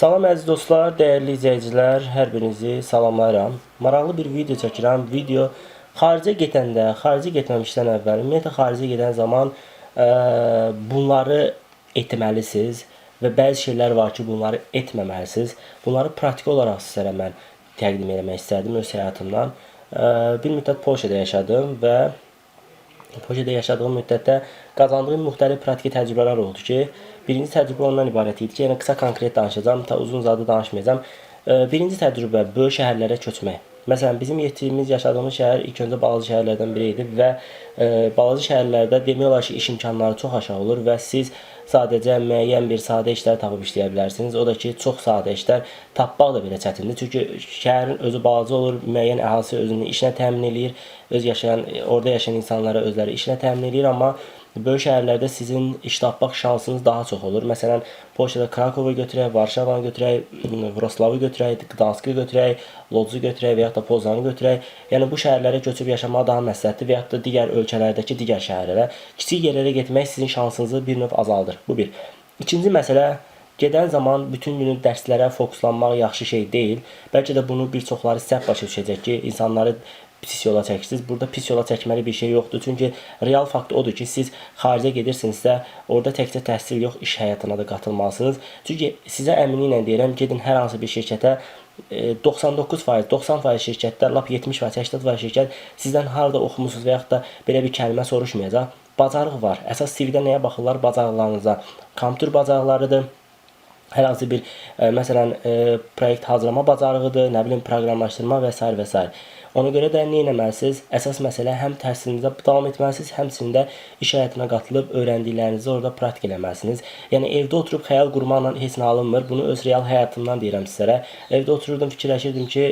Salam əziz dostlar, dəyərli izləyicilər, hər birinizi salamlayıram. Maraqlı bir video çəkirəm. Video xaricə getəndə, xaricə getməmişdən əvvəl, ümumiyyətlə xaricə gedən zaman ə, bunları etməlisiniz və bəzi şeylər var ki, bunları etməməlisiniz. Bunları praktik olaraq sizlərə mən təqdim etmək istədim öz həyatımdan. Ə, bir müddət Polşada yaşadım və Polşada yaşadığım müddətdə qazandığım müxtəlif praktiki təcrübələr oldu ki, birinci təcrübə ondan ibarət idi ki, yəni qısa konkret danışacağam, ta uzun uzadı danışmayacağam. Ə, Birinci təcrübə böyük şəhərlərə köçmək. Məsələn, bizim yetdiyimiz, yaşadığımız şəhər ilk öncə balaca şəhərlərdən biri idi və ə, balaca şəhərlərdə demək olar ki, iş imkanları çox aşağı olur və siz sadəcə müəyyən bir sadə işlər tapıb işləyə bilərsiniz. O da ki, çox sadə işlər tapmaq da belə çətindir. Çünki şəhərin özü balaca olur, müəyyən əhalisi özünü işlə təmin eləyir, öz yaşayan, orada yaşayan insanlara özləri işlə təmin eləyir, amma böyük şəhərlərdə sizin iş tapmaq şansınız daha çox olur. Məsələn, Polşada Krakovu götürək, Varşavanı götürək, Vroslavı götürək, Gdanskı götürək, Lodzu götürək və ya da Poznanı götürək. Yəni bu şəhərlərə köçüb yaşamaq daha məsləhətdir və ya da digər ölkələrdəki digər şəhərlərə. Kiçik yerlərə getmək sizin şansınızı bir növ azaldır. Bu bir. İkinci məsələ Gedən zaman bütün günü dərslərə fokuslanmaq yaxşı şey deyil. Bəlkə də bunu bir çoxları səhv başa düşəcək ki, insanları pis yola çəkirsiniz. Burada pis yola çəkməli bir şey yoxdur. Çünki real fakt odur ki, siz xaricə gedirsinizsə, orada təkcə təhsil yox, iş həyatına da qatılmalısınız. Çünki sizə əminliklə deyirəm, gedin hər hansı bir şirkətə e, 99%, 90% şirkətlər, lap 70%, 80% şirkət sizdən harda oxumusunuz və yaxud da belə bir kəlmə soruşmayacaq. Bacarıq var. Əsas CV-də nəyə baxırlar? Bacarıqlarınıza. Kompüter bacarıqlarıdır hər hansı bir ə, məsələn ə, proyekt hazırlama bacarığıdır, nə bilim proqramlaşdırma və s. və s. Ona görə də nə etməlisiniz? Əsas məsələ həm təhsilinizə davam etməlisiniz, həmçinin də iş həyatına qatılıb öyrəndiklərinizi orada praktik eləməlisiniz. Yəni evdə oturub xəyal qurmaqla heç nə alınmır. Bunu öz real həyatımdan deyirəm sizlərə. Evdə otururdum, fikirləşirdim ki,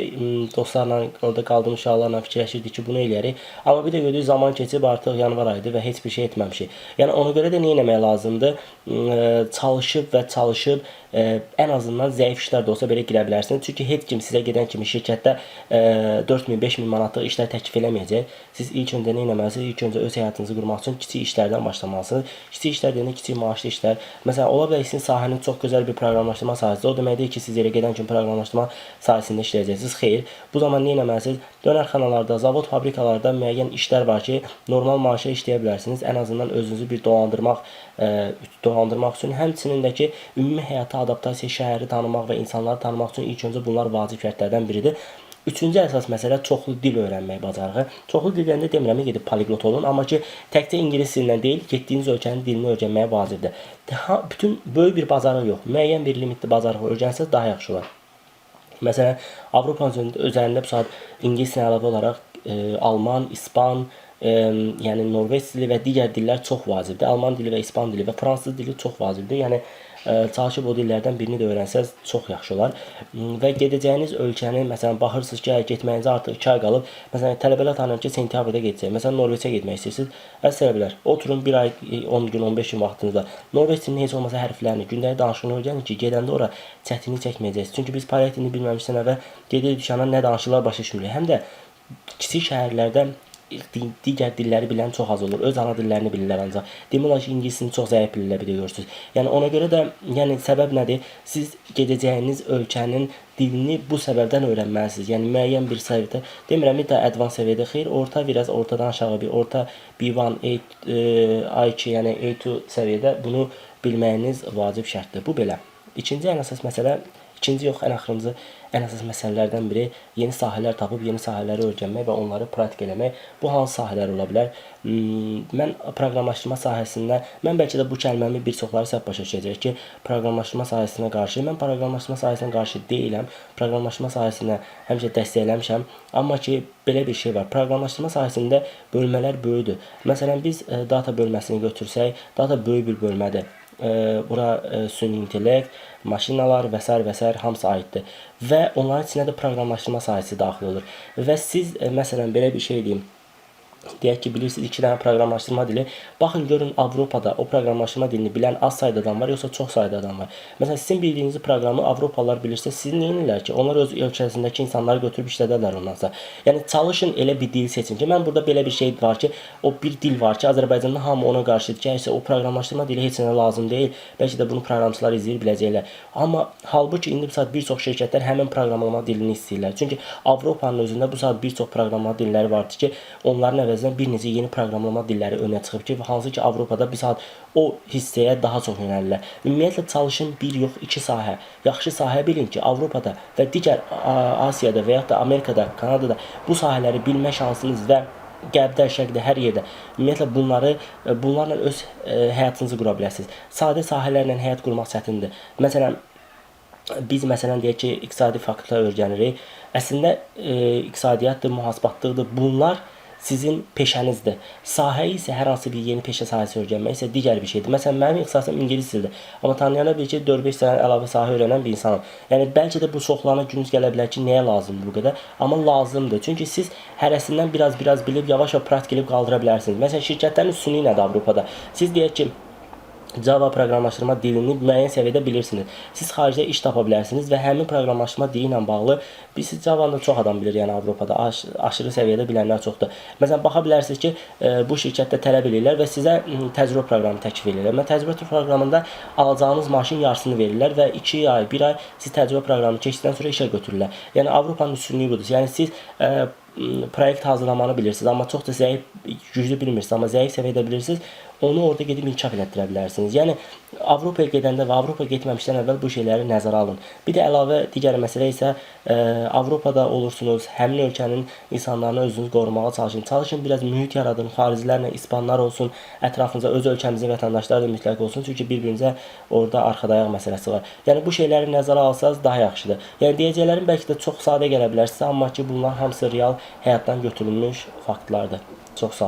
dostlarla, orada qaldığım uşaqlarla fikirləşirdik ki, bunu eləyərik. Amma bir də gördük zaman keçib artıq yanvar ayıdır və heç bir şey etməmişik. Yəni ona görə də nə etmək lazımdır? M, Çalışıb və çalışıb ə, ən azından zəif işlər də olsa belə girə bilərsiniz. Çünki heç kim sizə gedən kimi şirkətdə ə, 4000, 5000 manatlıq işlər təklif eləməyəcək. Siz ilk öncə nə etməlisiniz? İlk öncə öz həyatınızı qurmaq üçün kiçik işlərdən başlamalısınız. Kiçik işlər deyəndə kiçik maaşlı işlər. Məsələn, ola bilər sizin sahəniz çox gözəl bir proqramlaşdırma sahəsidir. O demək ki, siz yerə gedən kimi proqramlaşdırma sahəsində işləyəcəksiniz. Xeyr. Bu zaman nə etməlisiniz? Dönərxanalarda, zavod, fabrikalarda müəyyən işlər var ki, normal maaşa işləyə bilərsiniz. Ən azından özünüzü bir dolandırmaq, ə, dolandırmaq üçün, həmçinin də ki, ümumi həyata adaptasiya, şəhəri tanımaq və insanları tanımaq üçün ilk öncə bunlar vacib şərtlərdən biridir. Üçüncü əsas məsələ çoxlu dil öyrənmək bacarığı. Çoxlu dil deyəndə demirəm ki, gedib poliglot olun, amma ki, təkcə ingilis dilindən deyil, getdiyiniz ölkənin dilini öyrənməyə vacibdir. Daha bütün böyük bir bacarıq yox, müəyyən bir limitli bacarıq öyrənsəz daha yaxşı olar. Məsələn, Avropanın üzərində bu saat ingilislə əlavə olaraq e, alman, ispan, yəni norveç dili və digər dillər çox vacibdir. Alman dili və ispan dili və fransız dili çox vacibdir. Yəni e, çalışıb o dillərdən birini də öyrənsəz çox yaxşı olar. M, Və gedəcəyiniz ölkəni, məsələn, baxırsınız ki, getməyinizə artıq 2 ay qalıb. Məsələn, tələbələr tanıyıram ki, sentyabrda gedəcək. Məsələn, Norveçə getmək istəyirsiniz. Əziz tələbələr, oturun 1 ay, 10 gün, 15 gün vaxtınız var. Norveç dilinin heç olmasa hərflərini, gündəlik danışığını öyrənin ki, gedəndə ora çətinlik çəkməyəcəksiniz. Çünki biz Paris dilini bilməmişdən əvvəl gedirik dükana nə danışırlar başa düşmürük. Həm də kiçik şəhərlərdə digər dilləri bilən çox az olur. Öz ana dillərini bilirlər ancaq. Demək olar ki, ingilisini çox zəif bilirlər görürsüz. Yəni ona görə də yəni səbəb nədir? Siz gedəcəyiniz ölkənin dilini bu səbəbdən öyrənməlisiniz. Yəni müəyyən bir səviyyədə, demirəm də advanced səviyyədə xeyr, orta biraz ortadan aşağı bir orta B1, A, e, A2, yəni A2 səviyyədə bunu bilməyiniz vacib şərtdir. Bu belə. İkinci ən əsas məsələ İkinci yox, ən axırıncı, ən əsas məsələlərdən biri yeni sahələr tapıb yeni sahələri öyrənmək və onları praktik eləmək. Bu hansı sahələr ola bilər? Hmm, Mən proqramlaşdırma sahəsində, mən bəlkə də bu kəlməmi bir çoxları səhv başa düşəcək ki, proqramlaşdırma sahəsinə qarşı, mən proqramlaşdırma sahəsinə qarşı deyiləm. Proqramlaşdırma sahəsinə həmişə dəstəkləmişəm. Amma ki, belə bir şey var. Proqramlaşdırma sahəsində bölmələr böyükdür. Məsələn, biz e, data bölməsini götürsək, data böyük bir bölmədir bura e, süni intellekt, maşinalar və s. və s. hamısı aiddir. Və onların içində də proqramlaşdırma sahəsi daxil olur. Və siz e, məsələn belə bir şey deyim. Deyək ki, bilirsiniz iki dənə proqramlaşdırma dili. Baxın görün Avropada o proqramlaşdırma dilini bilən az sayda adam var, yoxsa çox sayda adam var. Məsələn, sizin bildiyiniz proqramı Avropalılar bilirsə, siz nə edirlər ki? Onlar öz ölkəsindəki insanları götürüb işlədərlər ondansa. Yəni çalışın elə bir dil seçin ki, mən burada belə bir şey var ki, o bir dil var ki, Azərbaycanda hamı ona qarşıdır ki, o proqramlaşdırma dili heç nə lazım deyil. Bəlkə də bunu proqramçılar izləyir biləcəklər. Amma halbuki indi bu saat bir çox şirkətlər həmin proqramlama dilini istəyirlər. Çünki Avropanın özündə bu saat bir çox proqramlama dilləri vardır ki, onların əvəzinə bir neçə yeni proqramlama dilləri önə çıxıb ki, hansı ki Avropada saat o hissəyə daha çox yönəlirlər. Ümumiyyətlə çalışın bir yox iki sahə. Yaxşı sahə bilin ki, Avropada və digər Asiyada və yaxud da Amerikada, Kanadada bu sahələri bilmə şansınız və Qərbdə, Şərqdə, hər yerdə. Ümumiyyətlə bunları e, bunlarla öz e, həyatınızı qura bilərsiniz. Sadə sahələrlə həyat qurmaq çətindir. Məsələn, biz məsələn deyək ki, iqtisadi faktorlar öyrənirik. Əslində e, iqtisadiyyatdır, mühasibatlıqdır. Bunlar sizin peşənizdir. Sahə isə hər hansı bir yeni peşə sahəsi öyrənmək isə digər bir şeydir. Məsələn, mənim ixtisasım ingilis dilidir. Amma tanıyana bilir ki, 4-5 sənə əlavə sahə öyrənən bir insanam. Yəni bəlkə də bu çoxlarına günüz gələ bilər ki, nəyə lazımdır bu qədər? Amma lazımdır. Çünki siz hərəsindən biraz biraz bilib yavaş-yavaş praktik edib qaldıra bilərsiniz. Məsələn, şirkətlərin üstünlüyü nədir Avropada? Siz deyək ki, Java proqramlaşdırma dilini müəyyən səviyyədə bilirsiniz. Siz xaricdə iş tapa bilərsiniz və həmin proqramlaşdırma dili ilə bağlı bilirsiniz Java-nı çox adam bilir, yəni Avropada aş aşırı səviyyədə bilənlər çoxdur. Məsələn, baxa bilərsiniz ki, e, bu şirkətdə tələb edirlər və sizə təcrübə proqramı təklif edirlər. Mən təcrübə proqramında alacağınız maaşın yarısını verirlər və 2 ay, 1 ay siz təcrübə proqramını keçdikdən sonra işə götürürlər. Yəni Avropanın üstünlüyü budur. Yəni siz e, m, proyekt hazırlamanı bilirsiniz, amma çox da zəif, güclü bilmirsiniz, amma zəif səviyyədə bilirsiniz. Onu orada gedib inkişaf elətdirə bilərsiniz. Yəni Avropaya gedəndə və Avropa getməmişdən əvvəl bu şeyləri nəzərə alın. Bir də əlavə digər məsələ isə e, Avropada olursunuz, həmin ölkənin insanlarını özünüz qorumağa çalışın. Çalışın biraz mühit yaradın. Xaricilərlə ispanlar olsun, ətrafınızda öz ölkəmizin vətəndaşları da mütləq olsun. Çünki bir-birinizə orada arxadayaq məsələsi var. Yəni bu şeyləri nəzərə alsanız daha yaxşıdır. Yəni deyəcəklərim bəlkə də çox sadə gələ bilər sizə, amma ki bunlar hamısı real həyatdan götürülmüş faktlardır. Çox sağ olun.